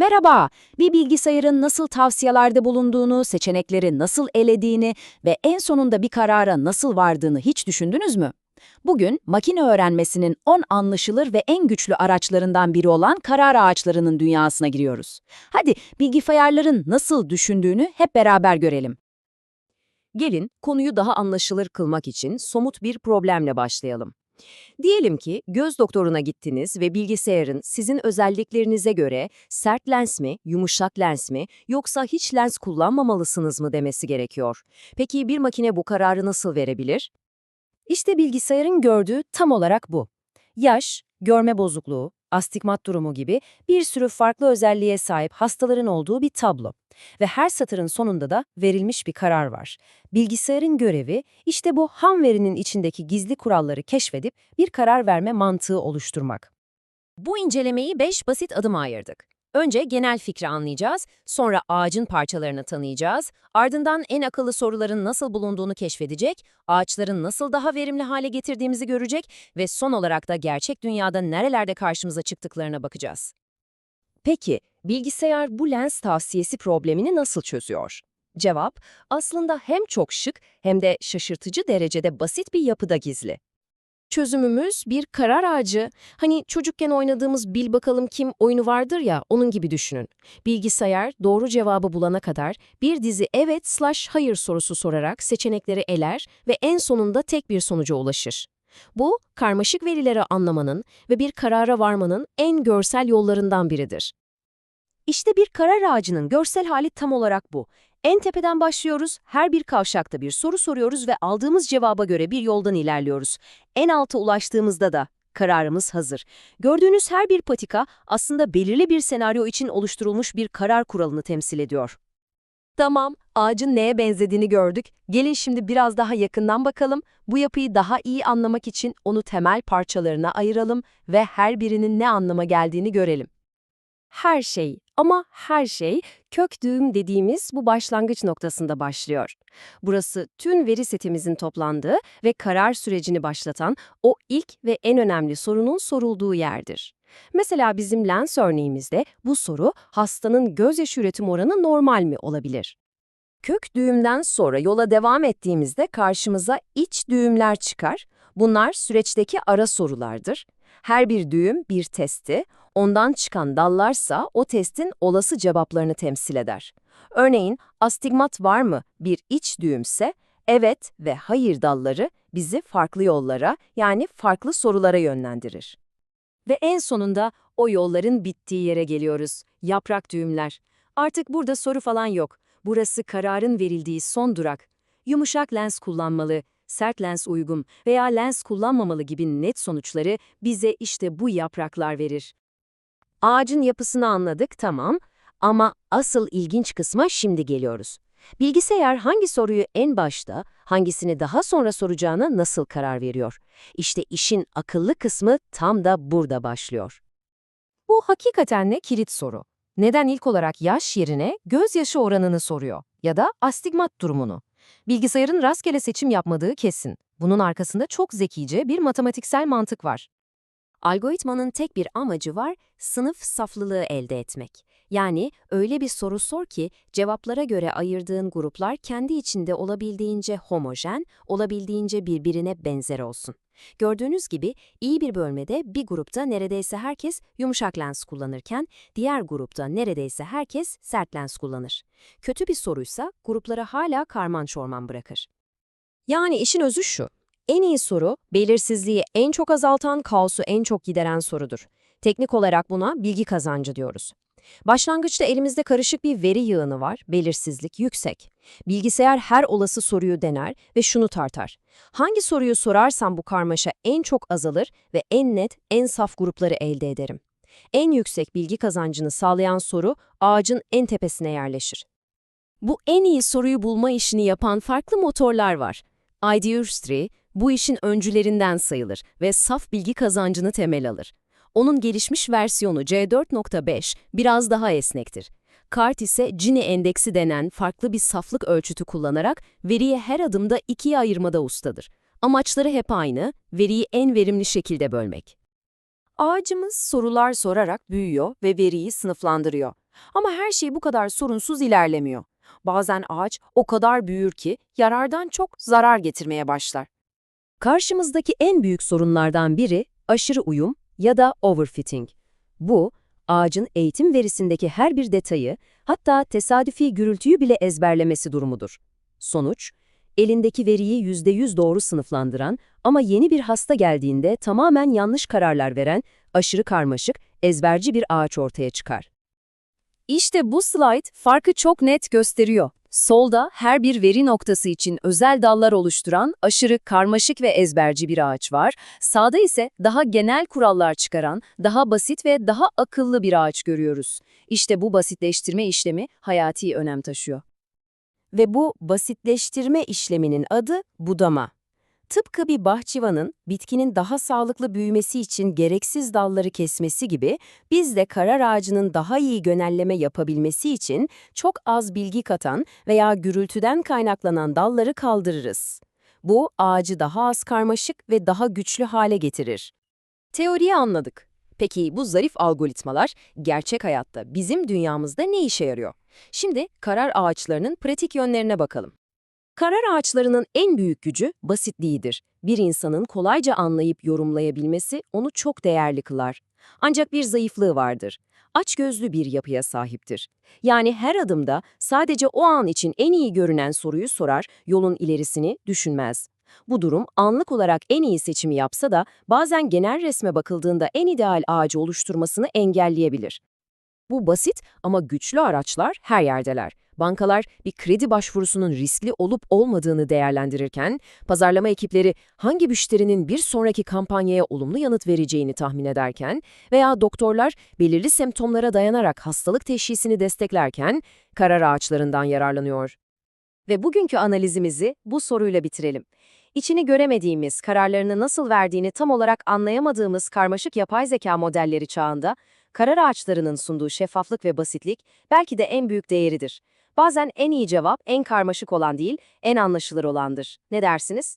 Merhaba, bir bilgisayarın nasıl tavsiyelerde bulunduğunu, seçenekleri nasıl elediğini ve en sonunda bir karara nasıl vardığını hiç düşündünüz mü? Bugün makine öğrenmesinin 10 anlaşılır ve en güçlü araçlarından biri olan karar ağaçlarının dünyasına giriyoruz. Hadi bilgisayarların nasıl düşündüğünü hep beraber görelim. Gelin konuyu daha anlaşılır kılmak için somut bir problemle başlayalım. Diyelim ki göz doktoruna gittiniz ve bilgisayarın sizin özelliklerinize göre sert lens mi, yumuşak lens mi yoksa hiç lens kullanmamalısınız mı demesi gerekiyor. Peki bir makine bu kararı nasıl verebilir? İşte bilgisayarın gördüğü tam olarak bu. Yaş, görme bozukluğu, astigmat durumu gibi bir sürü farklı özelliğe sahip hastaların olduğu bir tablo. Ve her satırın sonunda da verilmiş bir karar var. Bilgisayarın görevi işte bu ham verinin içindeki gizli kuralları keşfedip bir karar verme mantığı oluşturmak. Bu incelemeyi 5 basit adıma ayırdık. Önce genel fikri anlayacağız, sonra ağacın parçalarını tanıyacağız, ardından en akıllı soruların nasıl bulunduğunu keşfedecek, ağaçların nasıl daha verimli hale getirdiğimizi görecek ve son olarak da gerçek dünyada nerelerde karşımıza çıktıklarına bakacağız. Peki, bilgisayar bu lens tavsiyesi problemini nasıl çözüyor? Cevap, aslında hem çok şık hem de şaşırtıcı derecede basit bir yapıda gizli. Çözümümüz bir karar ağacı. Hani çocukken oynadığımız bil bakalım kim oyunu vardır ya, onun gibi düşünün. Bilgisayar doğru cevabı bulana kadar bir dizi evet slash hayır sorusu sorarak seçenekleri eler ve en sonunda tek bir sonuca ulaşır. Bu, karmaşık verileri anlamanın ve bir karara varmanın en görsel yollarından biridir. İşte bir karar ağacının görsel hali tam olarak bu. En tepeden başlıyoruz, her bir kavşakta bir soru soruyoruz ve aldığımız cevaba göre bir yoldan ilerliyoruz. En alta ulaştığımızda da kararımız hazır. Gördüğünüz her bir patika aslında belirli bir senaryo için oluşturulmuş bir karar kuralını temsil ediyor. Tamam, ağacın neye benzediğini gördük. Gelin şimdi biraz daha yakından bakalım. Bu yapıyı daha iyi anlamak için onu temel parçalarına ayıralım ve her birinin ne anlama geldiğini görelim. Her şey ama her şey kök düğüm dediğimiz bu başlangıç noktasında başlıyor. Burası tüm veri setimizin toplandığı ve karar sürecini başlatan o ilk ve en önemli sorunun sorulduğu yerdir. Mesela bizim lens örneğimizde bu soru hastanın gözyaş üretim oranı normal mi olabilir? Kök düğümden sonra yola devam ettiğimizde karşımıza iç düğümler çıkar. Bunlar süreçteki ara sorulardır. Her bir düğüm bir testi, ondan çıkan dallarsa o testin olası cevaplarını temsil eder. Örneğin astigmat var mı bir iç düğümse, evet ve hayır dalları bizi farklı yollara yani farklı sorulara yönlendirir. Ve en sonunda o yolların bittiği yere geliyoruz. Yaprak düğümler. Artık burada soru falan yok. Burası kararın verildiği son durak. Yumuşak lens kullanmalı, sert lens uygun veya lens kullanmamalı gibi net sonuçları bize işte bu yapraklar verir. Ağacın yapısını anladık tamam ama asıl ilginç kısma şimdi geliyoruz. Bilgisayar hangi soruyu en başta, hangisini daha sonra soracağına nasıl karar veriyor? İşte işin akıllı kısmı tam da burada başlıyor. Bu hakikaten ne kilit soru. Neden ilk olarak yaş yerine gözyaşı oranını soruyor ya da astigmat durumunu? Bilgisayarın rastgele seçim yapmadığı kesin. Bunun arkasında çok zekice bir matematiksel mantık var. Algoritmanın tek bir amacı var, sınıf saflılığı elde etmek. Yani öyle bir soru sor ki cevaplara göre ayırdığın gruplar kendi içinde olabildiğince homojen, olabildiğince birbirine benzer olsun. Gördüğünüz gibi iyi bir bölmede bir grupta neredeyse herkes yumuşak lens kullanırken diğer grupta neredeyse herkes sert lens kullanır. Kötü bir soruysa gruplara hala karman çorman bırakır. Yani işin özü şu. En iyi soru, belirsizliği en çok azaltan, kaosu en çok gideren sorudur. Teknik olarak buna bilgi kazancı diyoruz. Başlangıçta elimizde karışık bir veri yığını var, belirsizlik yüksek. Bilgisayar her olası soruyu dener ve şunu tartar. Hangi soruyu sorarsam bu karmaşa en çok azalır ve en net, en saf grupları elde ederim. En yüksek bilgi kazancını sağlayan soru ağacın en tepesine yerleşir. Bu en iyi soruyu bulma işini yapan farklı motorlar var. Ideurstri, bu işin öncülerinden sayılır ve saf bilgi kazancını temel alır. Onun gelişmiş versiyonu C4.5 biraz daha esnektir. CART ise Gini endeksi denen farklı bir saflık ölçütü kullanarak veriyi her adımda ikiye ayırmada ustadır. Amaçları hep aynı, veriyi en verimli şekilde bölmek. Ağacımız sorular sorarak büyüyor ve veriyi sınıflandırıyor. Ama her şey bu kadar sorunsuz ilerlemiyor. Bazen ağaç o kadar büyür ki yarardan çok zarar getirmeye başlar. Karşımızdaki en büyük sorunlardan biri aşırı uyum ya da overfitting. Bu, ağacın eğitim verisindeki her bir detayı, hatta tesadüfi gürültüyü bile ezberlemesi durumudur. Sonuç, elindeki veriyi %100 doğru sınıflandıran ama yeni bir hasta geldiğinde tamamen yanlış kararlar veren, aşırı karmaşık, ezberci bir ağaç ortaya çıkar. İşte bu slide farkı çok net gösteriyor. Solda her bir veri noktası için özel dallar oluşturan aşırı karmaşık ve ezberci bir ağaç var. Sağda ise daha genel kurallar çıkaran, daha basit ve daha akıllı bir ağaç görüyoruz. İşte bu basitleştirme işlemi hayati önem taşıyor. Ve bu basitleştirme işleminin adı budama. Tıpkı bir bahçıvanın bitkinin daha sağlıklı büyümesi için gereksiz dalları kesmesi gibi biz de karar ağacının daha iyi genelleme yapabilmesi için çok az bilgi katan veya gürültüden kaynaklanan dalları kaldırırız. Bu ağacı daha az karmaşık ve daha güçlü hale getirir. Teoriyi anladık. Peki bu zarif algoritmalar gerçek hayatta bizim dünyamızda ne işe yarıyor? Şimdi karar ağaçlarının pratik yönlerine bakalım. Karar ağaçlarının en büyük gücü basitliğidir. Bir insanın kolayca anlayıp yorumlayabilmesi onu çok değerli kılar. Ancak bir zayıflığı vardır. Açgözlü bir yapıya sahiptir. Yani her adımda sadece o an için en iyi görünen soruyu sorar, yolun ilerisini düşünmez. Bu durum anlık olarak en iyi seçimi yapsa da bazen genel resme bakıldığında en ideal ağacı oluşturmasını engelleyebilir. Bu basit ama güçlü araçlar her yerdeler. Bankalar bir kredi başvurusunun riskli olup olmadığını değerlendirirken, pazarlama ekipleri hangi müşterinin bir sonraki kampanyaya olumlu yanıt vereceğini tahmin ederken veya doktorlar belirli semptomlara dayanarak hastalık teşhisini desteklerken karar ağaçlarından yararlanıyor. Ve bugünkü analizimizi bu soruyla bitirelim. İçini göremediğimiz, kararlarını nasıl verdiğini tam olarak anlayamadığımız karmaşık yapay zeka modelleri çağında, karar ağaçlarının sunduğu şeffaflık ve basitlik belki de en büyük değeridir. Bazen en iyi cevap en karmaşık olan değil, en anlaşılır olandır. Ne dersiniz?